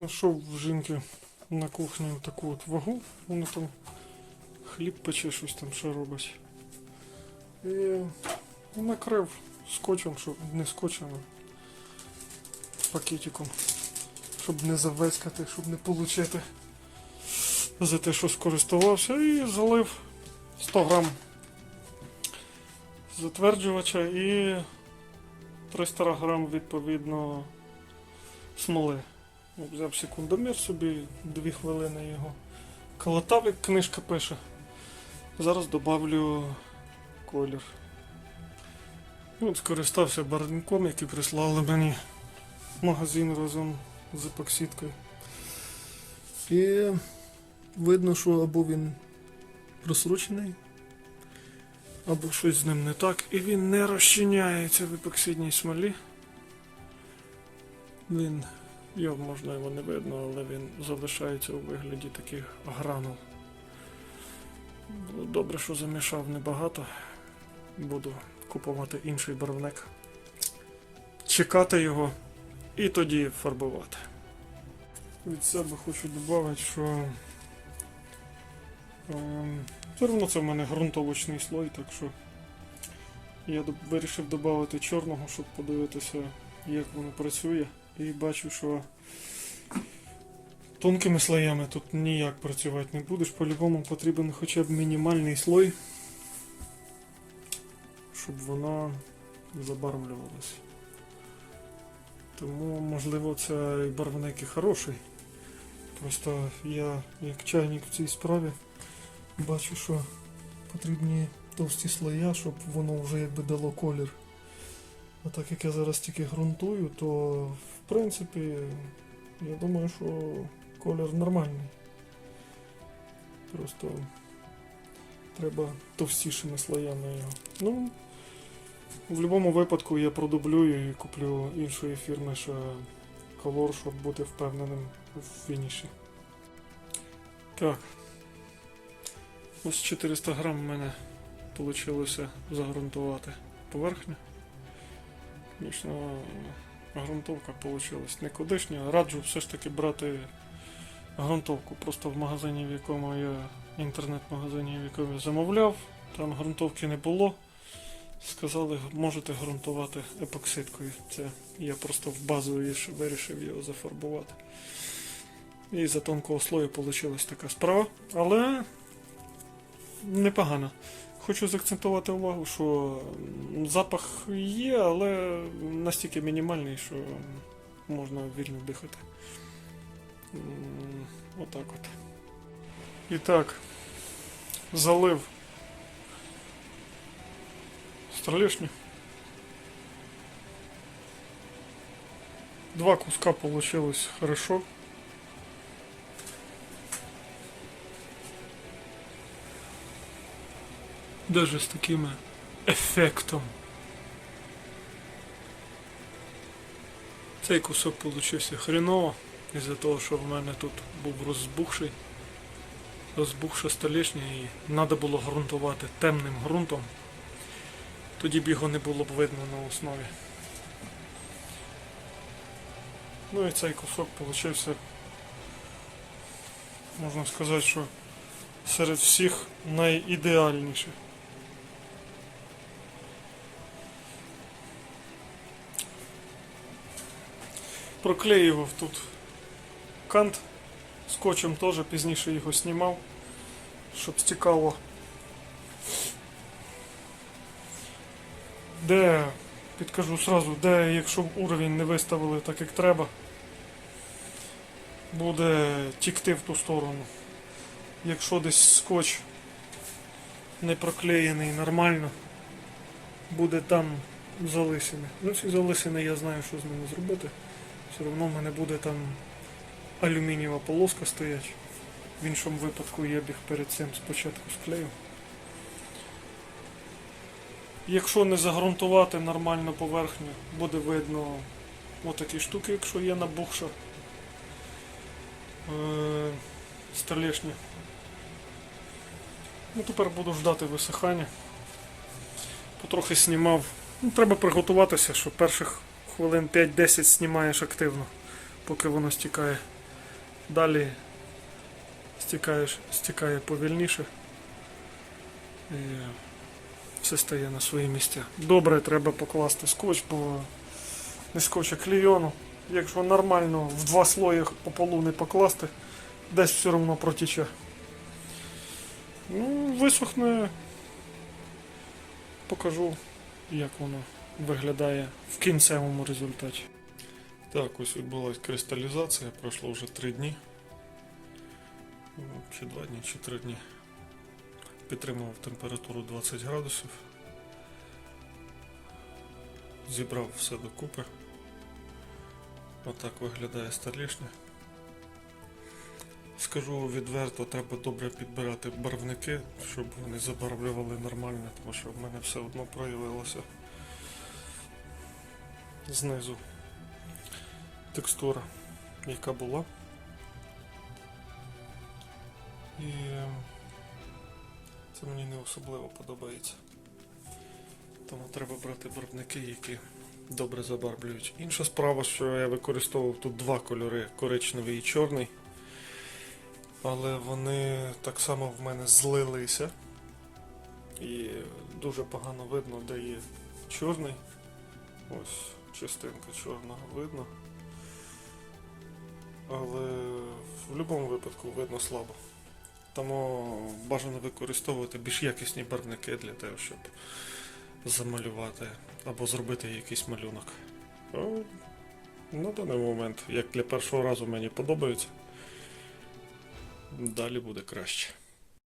Знайшов в жінки на кухні таку от вагу, вона там хліб пече, щось там ще робить. І накрив скотчем, щоб не скотчем, а пакетиком, щоб не завескати, щоб не получити за те, що скористувався, і залив 100 грам затверджувача і 300 грам відповідно смоли. Взяв секундомір собі, дві хвилини його колотав, як книжка пише. Зараз добавлю колір. От скористався барвником, який прислали мені в магазин разом з епоксидкою. І видно, що або він просрочений, або щось з ним не так, і він не розчиняється в епоксидній смолі. Він його його не видно, але він залишається у вигляді таких гранул. Ну, Добре, що замішав небагато. Буду купувати інший барвник. Чекати його і тоді фарбувати. Від себе хочу додати, що ем, все одно це в мене ґрунтовочний слой, так що я вирішив додати чорного, щоб подивитися, як воно працює. І бачу, що тонкими слоями тут ніяк працювати не будеш. По-любому потрібен хоча б мінімальний слой, щоб вона забарвлювалася. Тому, можливо, це барвник і хороший. Просто я, як чайник в цій справі, бачу, що потрібні товсті слоя, щоб воно вже якби дало колір. А так як я зараз тільки ґрунтую, то в принципі я думаю, що колір нормальний. Просто треба товстішими слоями його. Ну, в будь-якому випадку я продублюю і куплю іншої фірми ще колор, щоб бути впевненим в фініші. Так. Ось 400 грам в мене вийшло загрунтувати поверхню. Звісно, грунтовка вийшла никудишня. Раджу все ж таки брати грунтовку. Просто в магазині, в якому я інтернет-магазині, в якому я замовляв, там грунтовки не було. Сказали, можете ґрунтувати епоксидкою. Це я просто в базовий вирішив його зафарбувати. І за тонкого слою вийшла така справа. Але непогано. Хочу заакцентувати увагу, що запах є, але настільки мінімальний, що можна вільно дихати. Отак от. І так, залив столешню. Два куска получилось хорошо. Даже з таким ефектом. Цей кусок получився хреново, із-за того, що в мене тут був розбухший, розбухша столішня і треба було ґрунтувати темним ґрунтом. Тоді б його не було б видно на основі. Ну і цей кусок получився, можна сказати, що серед всіх найідеальніший. Проклеював тут кант скотчем теж, пізніше його знімав, щоб стікало. Де, підкажу сразу, де, якщо уровень не виставили так як треба, буде тікти в ту сторону. Якщо десь скотч не проклеєний нормально, буде там залисини. Ну ці залисини я знаю, що з ними зробити. Все одно в мене буде там алюмінієва полоска стоять. В іншому випадку я б їх перед цим спочатку склею. Якщо не загрунтувати нормально поверхню, буде видно отакі штуки, якщо є набухша е- столешня. Ну, тепер буду ждати висихання. Потрохи знімав. Ну, треба приготуватися, що перших хвилин 5-10 знімаєш активно, поки воно стікає. Далі стікаєш, стікає повільніше. І все стає на свої місця. Добре, треба покласти скотч, бо не скотч, а клейону. Якщо нормально в два слої по полу не покласти, десь все одно протіче. Ну, висохне. Покажу, як воно виглядає в кінцевому результаті. Так, ось відбулася кристалізація, пройшло вже 3 дні. Ну, Чи 2 дні, чи 3 дні. Підтримував температуру 20 градусів. Зібрав все докупи. Отак виглядає старлішня. Скажу відверто, треба добре підбирати барвники, щоб вони забарвлювали нормально, тому що в мене все одно проявилося знизу текстура, яка була. І це мені не особливо подобається. Тому треба брати барвники, які добре забарвлюють. Інша справа, що я використовував тут два кольори коричневий і чорний. Але вони так само в мене злилися. І дуже погано видно, де є чорний. Ось частинка чорного видно. Але в будь-якому випадку видно слабо. Тому бажано використовувати більш якісні барвники для того, щоб замалювати або зробити якийсь малюнок. Ну, На даний момент, як для першого разу мені подобається. Далі буде краще.